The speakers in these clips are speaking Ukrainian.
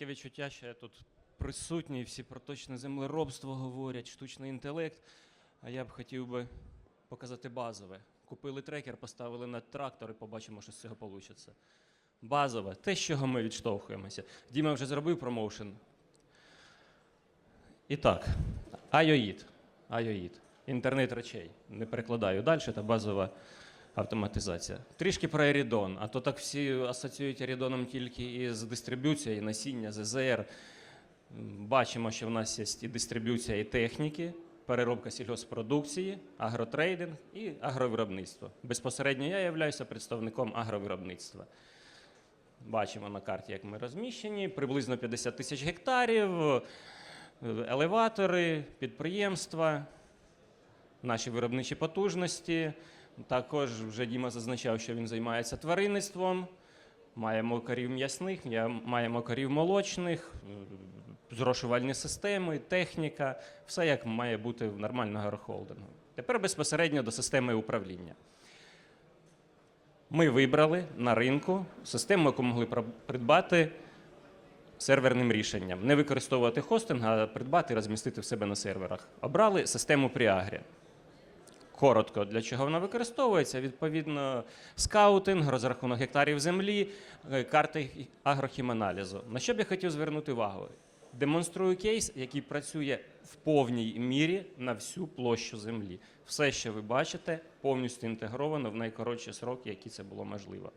таке відчуття, що я тут присутній, всі про точне землеробство говорять, штучний інтелект. А я б хотів би показати базове. Купили трекер, поставили на трактор і побачимо, що з цього вийде. Базове, те, з чого ми відштовхуємося. Діма вже зробив промоушен. І так, IOID. IOID. Інтернет речей. Не перекладаю далі, це базова автоматизація. Трішки про Ерідон, а то так всі асоціюють Ерідоном тільки із дистриб'юцією, насіння, ЗЗР. Бачимо, що в нас є і дистриб'юція, і техніки, переробка сільгоспродукції, агротрейдинг і агровиробництво. Безпосередньо я являюся представником агровиробництва. Бачимо на карті, як ми розміщені, приблизно 50 тисяч гектарів, елеватори, підприємства, наші виробничі потужності. Також вже Діма зазначав, що він займається тваринництвом. Маємо корів м'ясних, маємо корів молочних, е, зрошувальні системи, техніка, все як має бути в нормального агрохолдингу. Тепер безпосередньо до системи управління. Ми вибрали на ринку систему, яку могли придбати серверним рішенням. Не використовувати хостинг, а придбати і розмістити в себе на серверах. Обрали систему Priagri. Коротко, для чого вона використовується? Відповідно, скаутинг, розрахунок гектарів землі, е, карти агрохіманалізу. На що б я хотів звернути увагу? Демонструю кейс, який працює в повній мірі на всю площу землі. Все, що ви бачите, повністю інтегровано в найкоротші сроки, які це було можливо.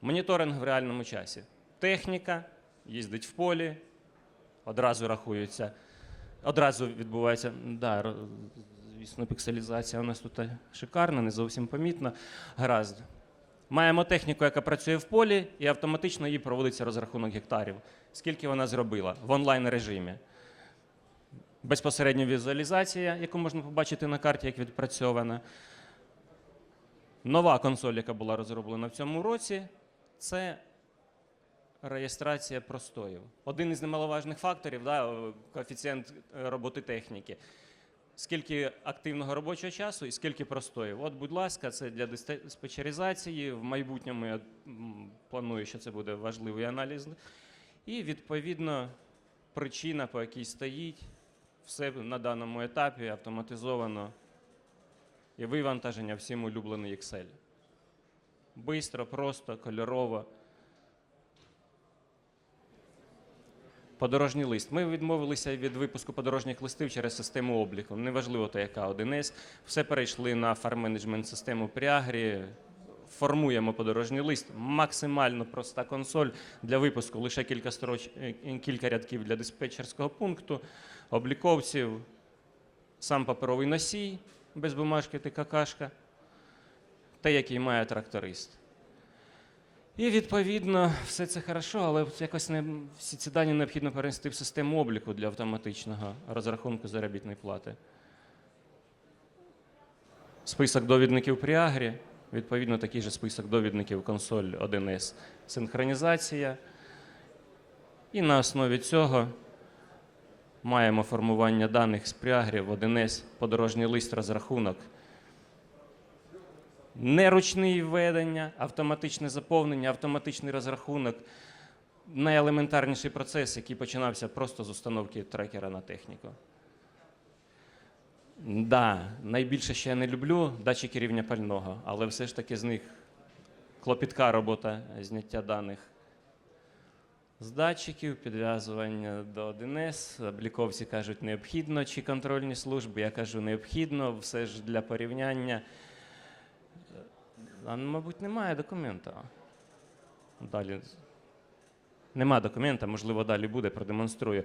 Моніторинг в реальному часі. Техніка їздить в полі, одразу рахується, одразу відбувається. Да, звісно, пікселізація у нас тут шикарна, не зовсім помітна. Гаразд. Маємо техніку, яка працює в полі, і автоматично їй проводиться розрахунок гектарів. Скільки вона зробила в онлайн режимі. Безпосередньо візуалізація, яку можна побачити на карті, як відпрацьована. Нова консоль, яка була розроблена в цьому році, це реєстрація простоїв. Один із немаловажних факторів, да, коефіцієнт е, роботи техніки. Скільки активного робочого часу і скільки простоїв. От, будь ласка, це для диспетчеризації. В майбутньому я планую, що це буде важливий аналіз. І відповідно причина, по якій стоїть, все на даному етапі автоматизовано і вивантаження всім улюблений Excel. Бистро, просто, кольорово. Подорожній лист. Ми відмовилися від випуску подорожніх листів через систему обліку. Неважливо, то яка 1С. Все перейшли на фарм-менеджмент систему Priagri. Формуємо подорожній лист. Максимально проста консоль для випуску. Лише кілька, строч... е, кілька рядків для диспетчерського пункту, обліковців, сам паперовий носій без бумажки ти какашка, те, який має тракторист. І відповідно все це хорошо, але якось не всі ці дані необхідно перенести в систему обліку для автоматичного розрахунку заробітної плати. Список довідників Priagri, відповідно, такий же список довідників консоль 1С. Синхронізація. І на основі цього маємо формування даних з Priagri в 1С, подорожній лист розрахунок. Неручні введення, автоматичне заповнення, автоматичний розрахунок. Найелементарніший процес, який починався просто з установки трекера на техніку. Да, найбільше, що я не люблю, датчики рівня пального, але все ж таки з них клопітка робота зняття даних з датчиків, підв'язування до 1С. Обліковці кажуть, необхідно чи контрольні служби. Я кажу, необхідно, все ж для порівняння. А, мабуть, немає документа. Далі. Нема документа, можливо, далі буде, продемонструю.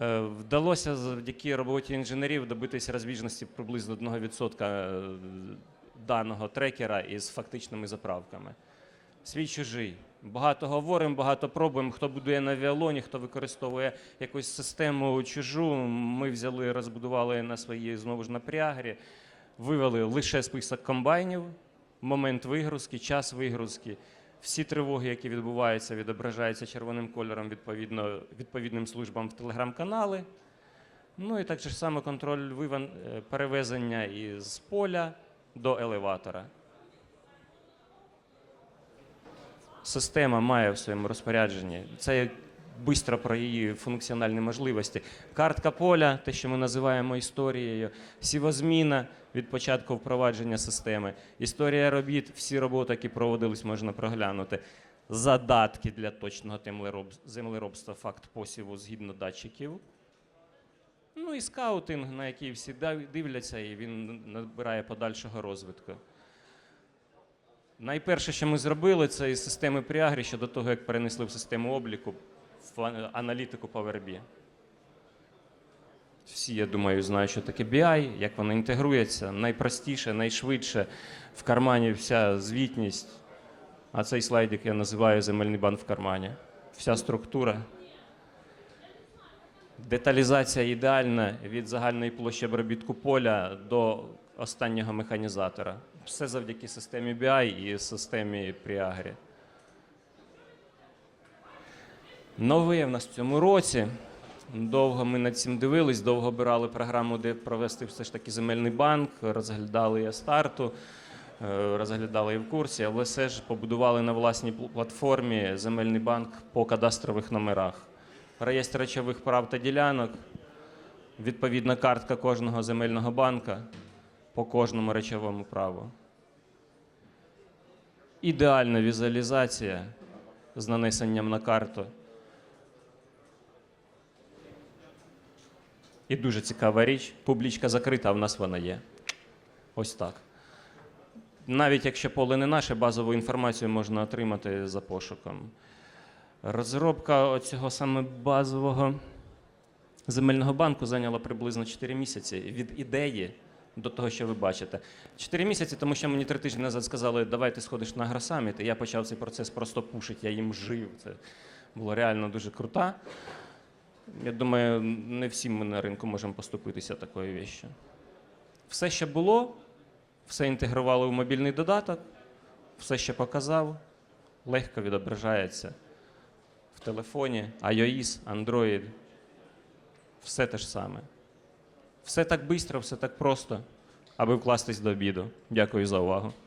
Е, Вдалося завдяки роботі інженерів добитися розбіжності приблизно 1% е, даного трекера із фактичними заправками. Свій чужий. Багато говоримо, багато пробуємо. Хто будує на віалоні, хто використовує якусь систему чужу. Ми взяли, розбудували на своїй знову ж на прягрі, вивели лише список комбайнів, момент вигрузки, час вигрузки. Всі тривоги, які відбуваються, відображаються червоним кольором відповідно, відповідним службам в телеграм-канали. Ну і так же само контроль виван, е, перевезення із поля до елеватора. Система має в своєму розпорядженні. Це Бистро про її функціональні можливості. Картка поля, те, що ми називаємо історією, сівозміна від початку впровадження системи, історія робіт, всі роботи, які проводились, можна проглянути. Задатки для точного землеробства, факт посіву згідно датчиків. Ну і скаутинг, на який всі дивляться, і він набирає подальшого розвитку. Найперше, що ми зробили, це із системи Пріагрі щодо того, як перенесли в систему обліку аналітику Power BI. Всі, я думаю, знають, що таке BI, як воно інтегрується. Найпростіше, найшвидше. В кармані вся звітність. А цей слайдик я називаю земельний банк в кармані. Вся структура. Деталізація ідеальна від загальної площі обробітку поля до останнього механізатора. Все завдяки системі BI і системі Priagri. Нове в нас в цьому році. Довго ми над цим дивились, довго обирали програму, де провести все ж таки земельний банк, розглядали я старту, е, розглядали і в курсі, але все ж побудували на власній платформі земельний банк по кадастрових номерах. Реєстр речових прав та ділянок, відповідна картка кожного земельного банка по кожному речовому праву. Ідеальна візуалізація з нанесенням на карту. І дуже цікава річ. Публічка закрита, а в нас вона є. Ось так. Навіть якщо поле не наше, базову інформацію можна отримати за пошуком. Розробка цього саме базового земельного банку зайняла приблизно 4 місяці від ідеї до того, що ви бачите. 4 місяці, тому що мені три тижні назад сказали, давай ти сходиш на Агросаміт, і я почав цей процес просто пушити, я їм жив. Це було реально дуже круто. Я думаю, не всі ми на ринку можемо поступитися такою віщю. Все, що було, все інтегрували в мобільний додаток, все, що показав, легко відображається в телефоні, iOS, Android. Все те ж саме. Все так швидко, все так просто, аби вкластись до обіду. Дякую за увагу.